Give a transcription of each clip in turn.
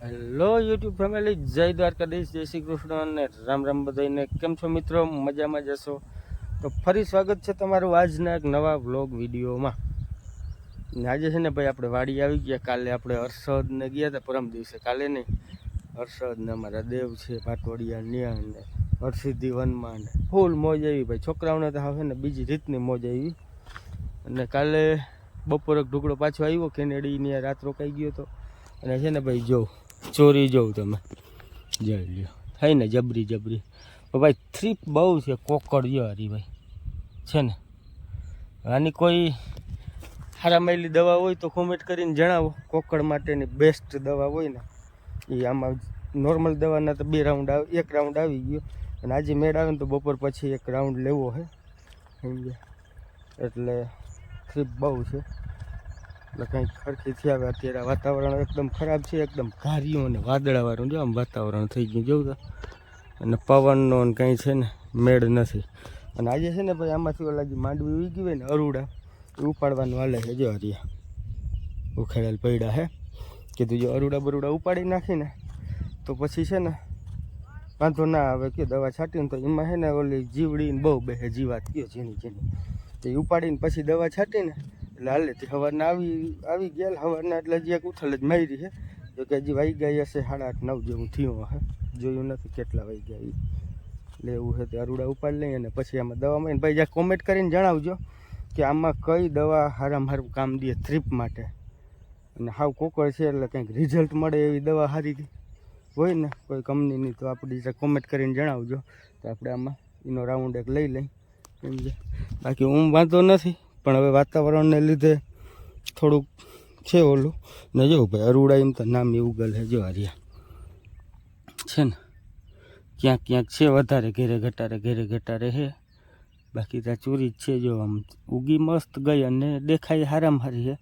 Hello YouTube family જય દ્વારકાધીશ, જય શ્રી કૃષ્ણ અને રામ રામ બધાને કેમ છો મિત્રો? મજામાં જશો તો ફરી સ્વાગત છે તમારું આજના એક નવા વ્લોગ વિડીયોમાં. ને આજે છે ને ભાઈ આપણે વાડી આવી ગયા. કાલે આપણે હર્ષદને ગયા હતા. પરમ દિવસે કાલે નહીં. હર્ષદને અમારા દેવ છે પાટવડિયા ન્યા ને હર્ષિદ્ધિ વનમાં ને ફૂલ મોજ આવી. ભાઈ છોકરાઓને તો હવે ને બીજી રીતની મોજ આવી. અને કાલે બપોર ઢુકડો પાછો આવ્યો. કેનેડી ને રાત રોકાઈ ગયો હતો અને છે ને ભાઈ જોઉં ચોરી જોઉં તમે. જોઈ લ્યો. થઈ ને જબરી જબરી. ભાઈ થ્રીપ બહુ છે કોકડ જો હરીભાઈ છે ને? આની કોઈ હારામાયેલી દવા હોય તો કોમેન્ટ કરીને જણાવો. કોકડ માટેની બેસ્ટ દવા હોય ને. એ આમાં નોર્મલ દવાના તો બે રાઉન્ડ આવે, એક રાઉન્ડ આવી ગયો. અને આજે મેળ આવે ને તો બપોર પછી એક રાઉન્ડ લેવો સમજ્યા? એટલે થ્રીપ બહુ છે. એટલે કંઈક ખરખી હવે અત્યારે વાતાવરણ એકદમ ખરાબ છે, એકદમ ઘાર્યું અને વાદળાવાળું જો આમ વાતાવરણ થઈ ગયું જોઉં તો અને પવનનો ને કંઈ છે ને મેળ નથી. અને આજે છે ને ભાઈ આમાંથી ઓલા જે માંડવી ઉઈ ગઈ હોય ને અરુડા, એ ઉપાડવાનું હાલે છે, જો હરિયા. ઉખેડેલ પૈડા હે. કીધું જો અરુડા બરુડા ઉપાડી નાખીને તો પછી છે ને વાંધો ના આવે કે દવા છાંટીને તો એમાં છે ને ઓલી જીવડી ને બહુ બેહે જીવાત, કયો ઝીણી ઝીણી. તો એ ઉપાડીને પછી દવા છાંટીને એટલે હાલે તે હવારના આવી આવી ગયા હવારના, એટલે હજી એક ઉથલ જ મારી છે. જો કે હજી વાઈ ગયા હશે સાડા આઠ, નવ જેવું થયું હશે. જોયું નથી કેટલા વાઈ ગયા એટલે એવું છે તે અરુડા ઉપાડી લઈએ અને પછી આમાં દવા મળીને ભાઈ જ્યાં કોમેન્ટ કરીને જણાવજો કે આમાં કઈ દવા હારામાં હારું કામ દે થ્રીપ માટે. અને હાવ કોકળ છે એટલે કંઈક રિઝલ્ટ મળે એવી દવા સારી હોય ને કોઈ કંપનીની તો આપણી કોમેન્ટ કરીને જણાવજો. તો આપણે આમાં એનો રાઉન્ડ એક લઈ લઈ. સમજે બાકી હું વાંધો નથી. પણ હવે વાતાવરણને લીધે થોડુંક છે ઓલું. ને જો ભાઈ અરુડા એમ તો નામ એવું ગલ જો હરિયા છે ને? ક્યાંક ક્યાંક છે વધારે, ઘેરે ઘટારે ઘેરે ઘટારે હે. બાકી ત્યાં ચોરી જ છે, જો આમ ઉગી મસ્ત ગઈ અને દેખાય હારામ હારી હે.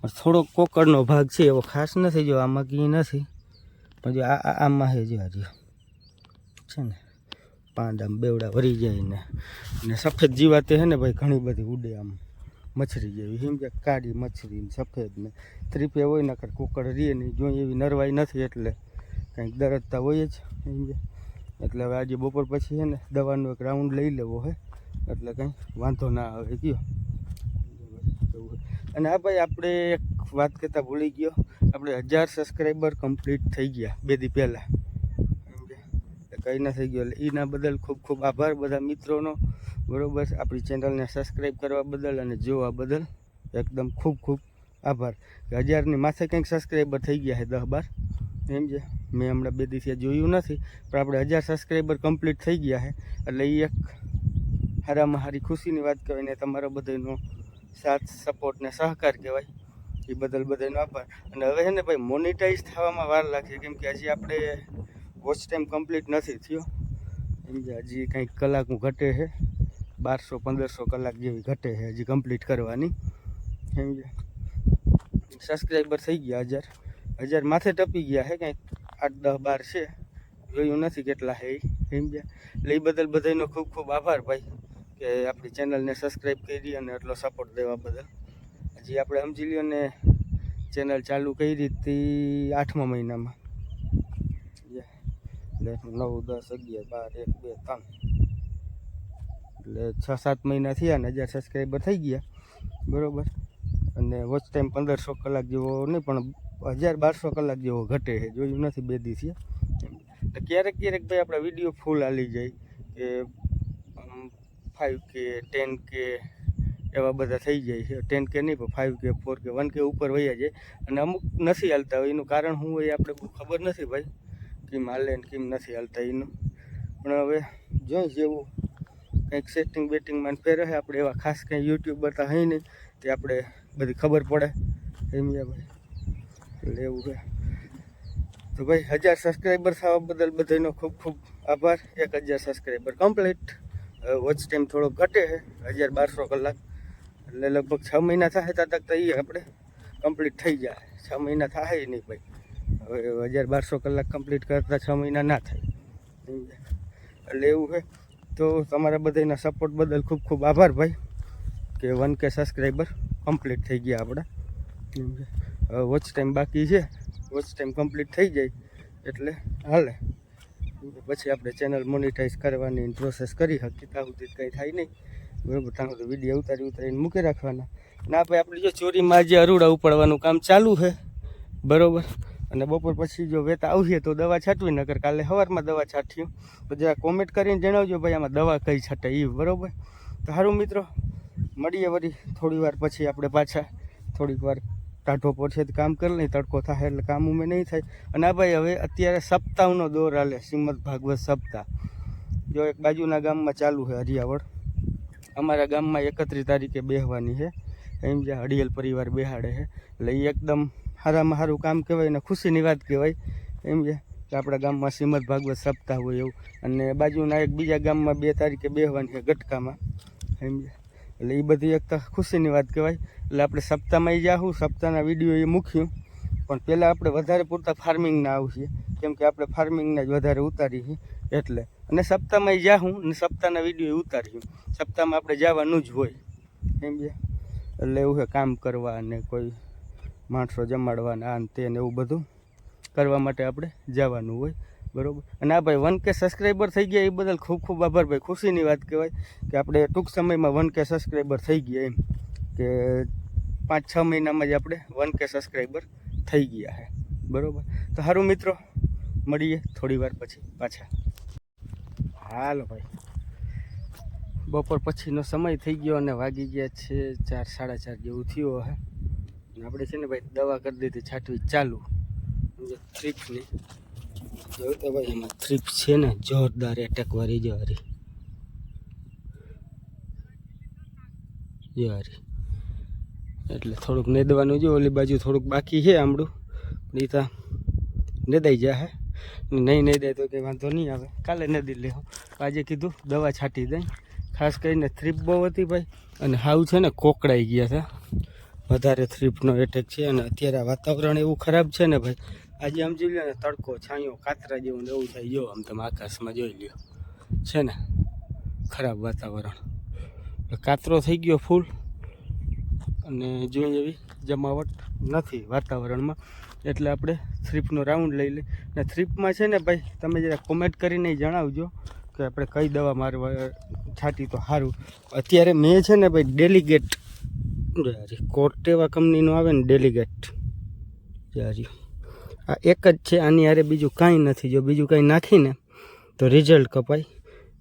પણ થોડોક કોકડનો ભાગ છે, એવો ખાસ નથી, જો આમાં કંઈ નથી. પણ જો આ આમાં હે, જો હરિયા છે ને? આમ બેવડા ભરી જાય ને. ને સફેદ જીવાતે છે ને ભાઈ ઘણી બધી ઉડે આમ. મછરી જેવી એમ કે કાળી મછરી ને સફેદ ને. ત્રીપે હોય નકર કુકડ રીએ નહીં જો એવી નરવાઈ નથી એટલે કંઈક દરદતા હોય જ સમજે એટલે હવે આજે બપોર પછી છે ને દવાનો એક રાઉન્ડ લઈ લેવો હે, એટલે કંઈ વાંધો ના આવે ગયો અને આ ભાઈ આપણે એક વાત કરતાં ભૂલી ગયો, આપણે હજાર સબસ્ક્રાઈબર કમ્પ્લીટ થઈ ગયા, બે દી પહેલાં. કંઈ ના થઈ ગયું. એટલે એના બદલ ખૂબ ખૂબ આભાર બધા મિત્રોનો. બરોબર? આપણી ચેનલને સબસ્ક્રાઈબ કરવા બદલ અને જોવા બદલ એકદમ ખૂબ ખૂબ આભાર. કે હજારની માથે કંઈક સબસ્ક્રાઈબર થઈ ગયા છે દસ બાર. એમ છે? મેં હમણાં બે દિવસે જોયું નથી, પણ આપણે હજાર સબસ્ક્રાઈબર કમ્પ્લીટ થઈ ગયા છે. એટલે એ એક હારામાં હારી ખુશીની વાત કહેવાય ને તમારો બધાનો સાથ સપોર્ટ ને સહકાર કહેવાય. એ બદલ બધાનો આભાર. અને હવે છે ને ભાઈ મોનિટાઈઝ થવામાં વાર લાગશે કેમ કે હજી આપણે વોચ ટાઈમ કમ્પ્લીટ નથી થયો. એમ કે હજી કંઈક કલાકનું ઘટે છે. બારસો, પંદરસો કલાક જેવી ઘટે છે હજી કમ્પ્લીટ કરવાની. એમ કે સબસ્ક્રાઈબર થઈ ગયા હજાર. હજાર માથે ટપી ગયા છે કંઈક આઠ, દસ, બાર છે. જોયું નથી કેટલા છે એમ ગયા એટલે એ બદલ બધાનો ખૂબ ખૂબ આભાર ભાઈ કે આપણી ચેનલને સબસ્ક્રાઈબ કરી અને એટલો સપોર્ટ દેવા બદલ. હજી આપણે સમજી લ્યો ને ચેનલ ચાલુ કરી હતી આઠમા મહિનામાં. એટલે નવ, દસ, અગિયાર, બાર, એક, બે, ત્રણ. એટલે છ, સાત મહિના થયા ને હજાર સબસ્ક્રાઈબર થઈ ગયા. બરાબર? અને વોચ ટાઈમ પંદરસો કલાક જેવો નહીં, પણ હજાર બારસો કલાક જેવો ઘટે છે. જોયું નથી બે દિવસે તો ક્યારેક ક્યારેક ભાઈ આપણા વીડિયો ફૂલ હાલી જાય કે ફાઇવ કે ટેન કે એવા બધા થઈ જાય છે. ટેન કે નહીં, પણ ફાઇવ કે ફોર કે વન કે ઉપર વયા જાય. અને અમુક નથી હાલતા હોય. એનું કારણ શું હોય આપણે ખબર નથી ભાઈ. કેમ હાલે ને કેમ નથી હાલતા એનું. પણ હવે જોઈ જેવું કંઈક સેટિંગ બેટિંગમાં ફેરે આપણે એવા ખાસ કંઈ યુટ્યુબર તો હઈ નહીં, તે આપણે બધી ખબર પડે. રેમિયાભાઈ, એટલે એવું કે તો ભાઈ, હજાર સબસ્ક્રાઈબર થવા બદલ બધાનો ખૂબ ખૂબ આભાર. એક હજાર સબસ્ક્રાઈબર કમ્પ્લીટ વોચ ટાઈમ થોડો ઘટે છે, હજાર બારસો કલાક. એટલે લગભગ છ મહિના થાય ત્યાં તક તો એ આપણે કમ્પ્લીટ થઈ જાય. છ મહિના થાય નહીં ભાઈ. હજાર બારસો કલાક કમ્પ્લીટ કરતાં છ મહિના ના થાય? એટલે એવું છે. તો તમારા બધાના સપોર્ટ બદલ ખૂબ ખૂબ આભાર ભાઈ, કે વન કે સબસ્ક્રાઈબર કમ્પ્લીટ થઈ ગયા આપણા. વોચ ટાઈમ બાકી છે. વોચ ટાઈમ કમ્પ્લીટ થઈ જાય. એટલે હાલે. પછી આપણે ચેનલ મોનિટાઈઝ કરવાની પ્રોસેસ કરી શકીએ. ત્યાં સુધી કંઈ થાય નહીં. બરાબર, ત્યાં સુધી વીડિયો ઉતારી ઉતારીને મૂકી રાખવાના. ના, ભાઈ, આપણે જો ચોરીમાં જે અરુડા ઉપાડવાનું કામ ચાલુ છે. બરોબર. અને બપોર પછી જો વેતા આવીએ તો દવા છાંટવી, નકર કાલે સવારમાં દવા છાંટ્યું. તો જરા કોમેન્ટ કરીને જણાવજો ભાઈ, આમાં દવા કઈ છાંટે એ બરોબર? તો સારું મિત્રો, મળીએ વળી થોડી વાર પછી આપણે પાછા. થોડીક વાર ટાઢો પડશે તો કામ કરી લઈ તડકો થાય એટલે કામ ઉમે નહીં થાય. અને આ ભાઈ હવે અત્યારે સપ્તાહનો દોર હાલે, શ્રીમદ ભાગવત સપ્તાહ. જો એક બાજુના ગામમાં ચાલુ છે હરિયાવળ. અમારા ગામમાં એકત્રીસ તારીખે બેહવાની છે. એમ જે હડિયલ પરિવાર બેહાડે છે. એટલે એકદમ સારામાં સારું કામ કહેવાય ને ખુશીની વાત કહેવાય. એમ કે આપણા ગામમાં શ્રીમદ ભાગવત સપ્તાહ હોય એવું. અને બાજુના એક બીજા ગામમાં બે તારીખે બેહવાની છે ગટકામાં. એમ એટલે એ બધી એક ખુશીની વાત કહેવાય. એટલે આપણે સપ્તાહમાં એ જાહું, સપ્તાહના વીડિયો એ મૂક્યું. પણ પહેલાં આપણે વધારે પૂરતા ફાર્મિંગના આવશે. કેમ કે આપણે ફાર્મિંગના જ વધારે ઉતારી છીએ. એટલે. અને સપ્તાહમાં જાઉં અને સપ્તાહના વીડિયો ઉતાર્યું સપ્તાહમાં આપણે જવાનું જ હોય. એમ એટલે એવું છે કામ કરવા અને કોઈ માણસો જમાડવાના આ ને તે ને એવું બધું કરવા માટે આપણે જવાનું હોય, બરોબર? અને આ ભાઈ વન કે સબસ્ક્રાઈબર થઈ ગયા, એ બદલ ખૂબ ખૂબ આભાર ભાઈ. ખુશીની વાત કહેવાય કે આપણે ટૂંક સમયમાં વન કે સબસ્ક્રાઈબર થઈ ગયા એમ, કે પાંચ છ મહિનામાં જ આપણે વન કે સબસ્ક્રાઈબર થઈ ગયા છે બરાબર? તો સારું મિત્રો, મળીએ થોડી વાર પછી પાછા. હાલો ભાઈ. બપોર પછીનો સમય થઈ ગયો અને વાગી ગયા છે ચાર, સાડા ચાર જેવું થયું હે. આપણે છે ને ભાઈ દવા કરી દીધી, છાંટવી ચાલુ. થ્રીપની જોયું તો ભાઈ એમાં થ્રીપ છે ને, જોરદાર એટેક વાળી જો હારી. જો એટલે થોડુંક નેદવાનું જો, ઓલી બાજુ થોડુંક બાકી છે આમડું. પણ એ તો નેદાઈ જાય હે. નહીં દે તો કંઈ વાંધો નહીં આવે. કાલે નદી લે આજે કીધું દવા છાંટી દઈ. ખાસ કરીને થ્રીપ બહુ હતી ભાઈ. અને હાવ છે ને કોકડાઈ ગયા છે. વધારે થ્રીપનો એટેક છે અને અત્યારે વાતાવરણ એવું ખરાબ છે ને ભાઈ, આજે આમ જોઈ લો ને તડકો, છાંયો, કાતરા જેવું એવું થાય, જો આમ તમે આકાશમાં જોઈ લ્યો. છે ને? ખરાબ વાતાવરણ. કાતરો થઈ ગયો ફૂલ અને જોઈ એવી જમાવટ નથી વાતાવરણમાં. એટલે આપણે થ્રીપનો રાઉન્ડ લઈ લઈએ. અને થ્રીપમાં છે ને ભાઈ, તમે જરા કોમેન્ટ કરીને જણાવજો કે આપણે કઈ દવા મારવા, છાંટી તો સારું. અત્યારે મેં છે ને ભાઈ ડેલિગેટ કોર્ટેવા કંપનીનું આવે ને ડેલિગેટ જારી આ એક જ છે, આની હારે બીજું કાંઈ નથી. જો બીજું કાંઈ નાખીને તો રિઝલ્ટ કપાય.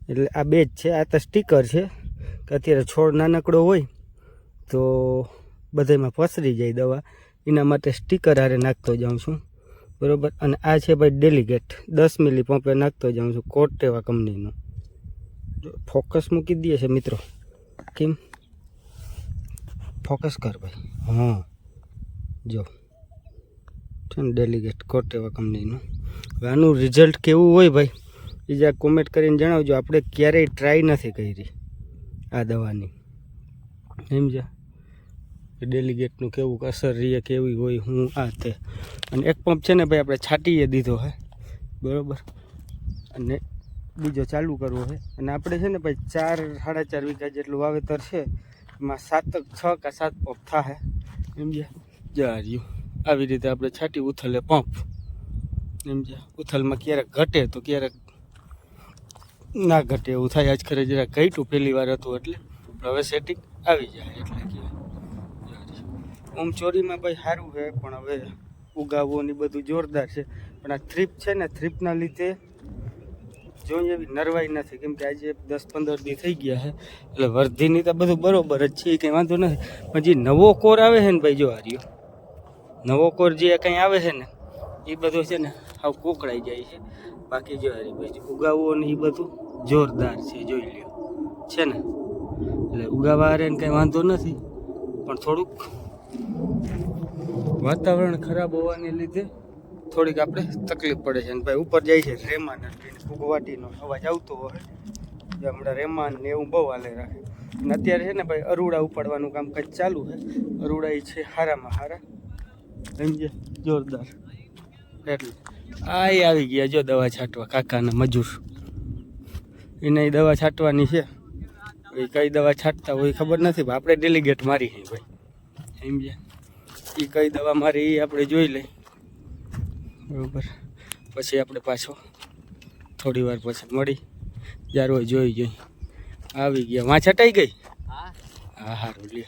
એટલે આ બે જ છે. આ તો સ્ટીકર છે, કે અત્યારે છોડ નાનકડો હોય, તો બધામાં પસરી જાય દવા. એના માટે સ્ટીકર હારે નાખતો જાઉં છું. બરાબર? અને આ છે ભાઈ ડેલિગેટ દસ મિલી પંપે નાખતો જાઉં છું કોર્ટેવા કંપનીનો ફોકસ મૂકી દઈએ છે મિત્રો. કેમ? ફોકસ કર ભાઈ. હા. જો. છે ને ડેલિગેટ કોર્ટેવા કંપનીનું હવે આનું રિઝલ્ટ કેવું હોય ભાઈ? એ જરા કોમેન્ટ કરીને જણાવજો. આપણે ક્યારેય ટ્રાય નથી કરી. આ દવાની. સમજ્યા જા ડેલિગેટનું કેવું અસર રહીએ કેવી હોય, હું આ તે. અને એક પંપ છે ને ભાઈ, આપણે છાંટીએ દીધો હે. બરાબર? અને બીજો ચાલુ કરવો છે અને આપણે છે ને ભાઈ, ચાર, સાડા ચાર વીઘા જેટલું વાવેતર છે. એમાં સાત છ કે સાત પંપ થાય સમજ્યા જા રહ્યું. આવી રીતે આપણે છાંટી ઉથલે પંપ. સમજ્યા ઉથલમાં ક્યારેક ઘટે તો ક્યારેક ના ઘટે એવું થાય. આજ ખરે જરા ઘટ્યું પહેલી વાર હતું એટલે. હવે સેટિંગ આવી જાય એટલે કે ઓમ ચોરીમાં ભાઈ સારું છે, પણ હવે ઉગાવો ને બધું જોરદાર છે. પણ આ થ્રીપ છે ને થ્રીપના લીધે જોઈએ એવી નરવાઈ નથી. કેમ કે આજે દસ પંદર દી થઈ ગયા છે. એટલે વર્ધીની તો બધું બરોબર જ છે કંઈ વાંધો નથી. પણ જે નવો કોર આવે છે ને ભાઈ, જો હાર્યો નવો કોર જે કંઈ આવે છે ને, એ બધું છે ને હાવ કોકળાઈ જાય છે. બાકી જો હારી ભાઈ ઉગાવવો ને એ બધું જોરદાર છે, જોઈ લ્યો. છે ને? એટલે ઉગાવા હારે ને કંઈ વાંધો નથી. પણ થોડુંક વાતાવરણ ખરાબ હોવાને લીધે થોડીક આપણે તકલીફ પડે છે અને ભાઈ, ઉપર જાય છે રેમાન ફૂગવાટીનો અવાજ આવતો હોય. જે હમણાં રેમાન ને એવું બહુ હાલે રાખે. અને અત્યારે છે ને ભાઈ અરુડા ઉપાડવાનું કામ કંઈક ચાલુ છે. અરુડા એ છે હારામાં હારા. સમજે જોરદાર. એટલે આ આવી ગયા જો દવા છાંટવા કાકાના મજૂર. એને દવા છાંટવાની છે. એ કઈ દવા છાંટતા હોય ખબર નથી પણ આપણે ડેલિગેટ મારી છે ભાઈ. સમજ્યા એ કઈ દવા મારી એ આપણે જોઈ લઈ બરાબર. પછી આપણે પાછો થોડી વાર પછી મળી. જ્યારે હોય જોઈ જોઈ. આવી ગયા. વાં છટાઈ ગઈ? હા. સારું લે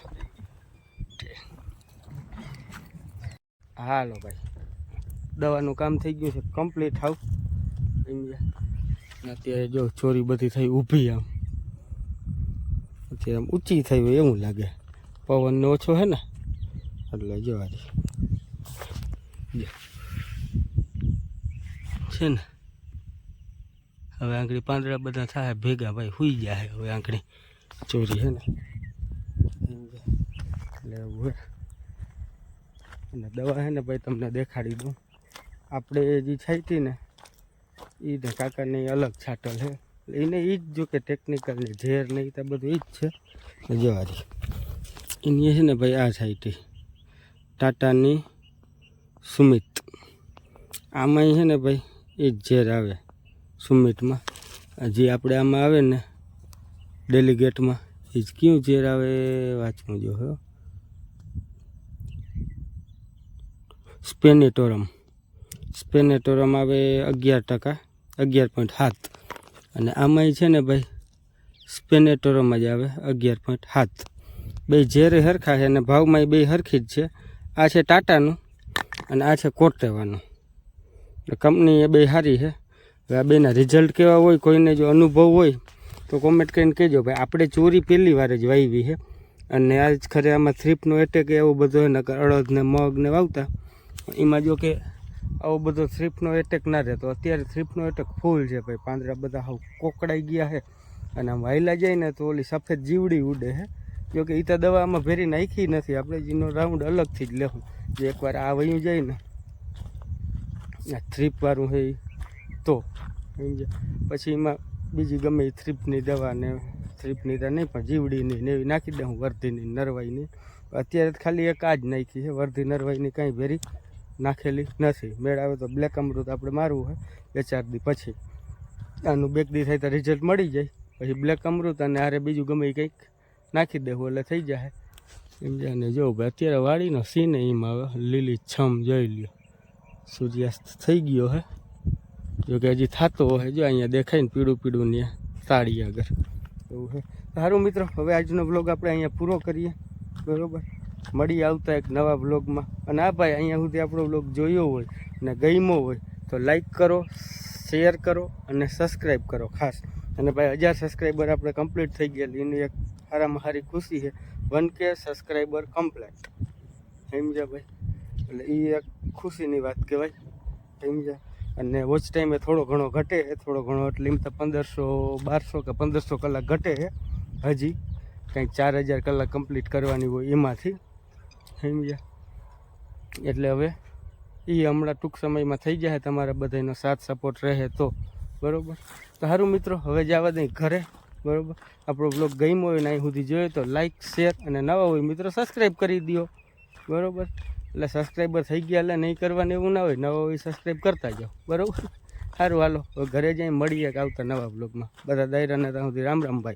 હાલો ભાઈ. દવાનું કામ થઈ ગયું છે. કમ્પ્લીટ હાવ. અત્યારે જો ચોરી બધી થઈ ઊભી આમ. અત્યારે આમ ઊંચી થઈ હોય એવું લાગે. પવનનો ઓછો છે ને? એટલે જોવા છે ને? હવે આંગળી પાંદડા બધા થાય, ભેગા ભાઈ હુઈ જાય હવે આંગળી. ચોરી છે ને? એટલે અને દવા છે ને ભાઈ તમને દેખાડી દઉં. આપણે જે છાંટી ને એ ને કાકાની અલગ છાંટલ છે એને એ જ જો કે ટેકનિકલ ને ઝેર ને એ તો બધું એ જ છે. જવારી એની છે ને ભાઈ આ છાંટી ટાટાની સુમિત. આમાં છે ને ભાઈ એ જ ઝેર આવે. સુમિતમાં. આ જે આપણે આમાં આવે ને, ડેલિગેટમાં, એ જ કયું ઝેર આવે વાંચવું જો, હો. સ્પેનેટોરમ. સ્પેનેટોરમ આવે અગિયાર ટકા, અગિયાર પોઈન્ટ સાત. અને આમાંય છે ને ભાઈ, સ્પેનેટોરમ જ આવે અગિયાર પોઈન્ટ સાત. બે ઝેરે હરખા છે અને ભાવમાં બે હરખી જ છે. આ છે ટાટાનું અને આ છે કોટેવાનું કંપની એ બે સારી છે. હવે આ બેના રિઝલ્ટ કેવા હોય, કોઈને જો અનુભવ હોય, તો કોમેન્ટ કરીને કહેજો. ભાઈ, આપણે ચોરી પહેલી વાર જ વાવી છે. અને આજ ખરે આમાં થ્રીપનો એટેક એવો બધો, નકર અડદ ને મગ ને વાવતા. એમાં જો કે આવો બધો થ્રીપનો એટેક ના રહેતો. અત્યારે થ્રીપનો એટેક ફૂલ છે, ભાઈ. પાંદડા બધા હાવ કોકડાઈ ગયા છે. અને આમ વાયલા જાય ને, તો ઓલી સફેદ જીવડી ઉડે છે. જો કે એ તો દવામાં ભેરી નાખી નથી. આપણે જેનો રાઉન્ડ અલગથી જ લેવું જે એકવાર આ વયું જાય ને, આ થ્રીપવાળું છે ઈ. તો પછી એમાં બીજી ગમે થ્રીપની દવા ને થ્રીપની તો નહીં, પણ જીવડીની ને એવી નાખી દઉં, વર્ધીની, નરવાઈની. અત્યારે ખાલી એક આ જ નાખી છે, વર્ધી, નરવાઈની કાંઈ ભેરી નાખેલી નથી. મેળ આવે તો બ્લેક અમૃત આપણે મારવું હોય, બે ચાર દી પછી. આનું બેક દી થાય તો રિઝલ્ટ મળી જાય. પછી બ્લેક અમૃત અને આરે બીજું ગમે એ કંઈક નાખી દેવું એટલે થઈ જાય. સમજ્યા? ને જો અત્યારે વાડીનો સીન એમ આવે, લીલી છમ જોઈ લ્યો. સૂર્યાસ્ત થઈ ગયો હે. જો કે હજી થતો હોય, જો અહીંયા દેખાય ને પીળું પીળું ને સાડી આગળ. એવું છે. સારું મિત્રો, હવે આજનો બ્લોગ આપણે અહીંયા પૂરો કરીએ. બરોબર? મળી આવતા એક નવા બ્લોગમાં અને આ ભાઈ અહીંયા સુધી આપણો બ્લોગ જોયો હોય અને ગમ્યો હોય, તો લાઈક કરો શેર કરો અને સબસ્ક્રાઈબ કરો ખાસ. અને ભાઈ હજાર સબસ્ક્રાઈબર આપણે કમ્પ્લીટ થઈ ગયા. એની એક સારામાં સારી ખુશી છે. વન કે સબસ્ક્રાઈબર કમ્પ્લીટ સમજ્યા ભાઈ? એટલે એ એક ખુશીની વાત કહેવાય. સમજ્યા? અને વોચ ટાઈમે થોડો ઘણો ઘટે થોડો ઘણો એટલે એમ તો પંદરસો, બારસો કે પંદરસો કલાક ઘટે હજી. કંઈક ચાર હજાર કલાક કમ્પ્લીટ કરવાની હોય એમાંથી. સમજ્યા એટલે હવે એ હમણાં ટૂંક સમયમાં થઈ જાય તમારા બધાનો સાથ સપોર્ટ રહે તો. બરાબર? તો સારું મિત્રો, હવે જવા દઈ ઘરે. બરાબર? આપણો બ્લોગ ગમ્યો હોય ને અહીં સુધી જોયો તો લાઇક શેર અને નવા હોય મિત્રો સબસ્ક્રાઈબ કરી દો બરાબર? એટલે સબસ્ક્રાઈબર થઈ ગયા એટલે નહીં કરવાનું એવું ના હોય. નવા હોય સબસ્ક્રાઈબ કરતા જાઓ. બરાબર? સારું, હાલો. ઘરે જઈને મળીએ આવતા નવા બ્લોગમાં બધા દાયરાને ત્યાં સુધી રામ રામ ભાઈ.